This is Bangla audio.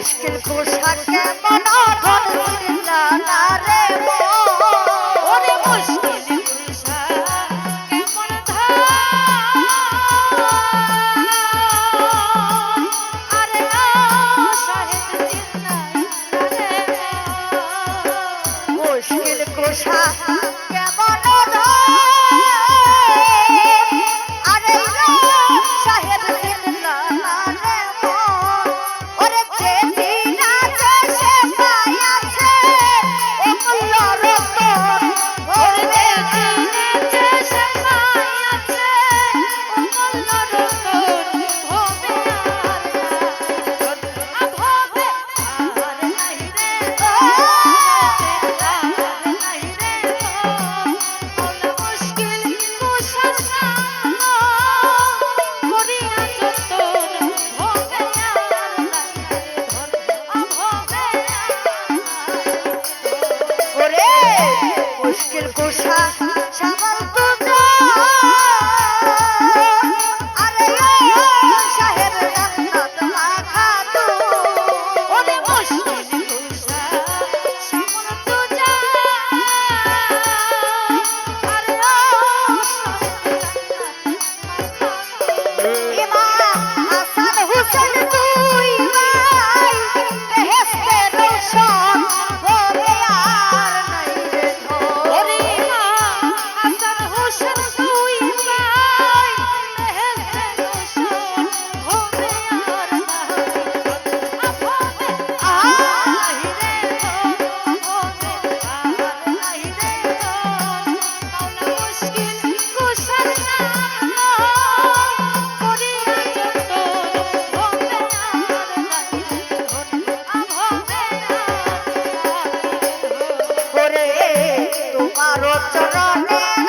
মুশকিল কোষা কেমন রে মুশকিল try. তোমার চরণে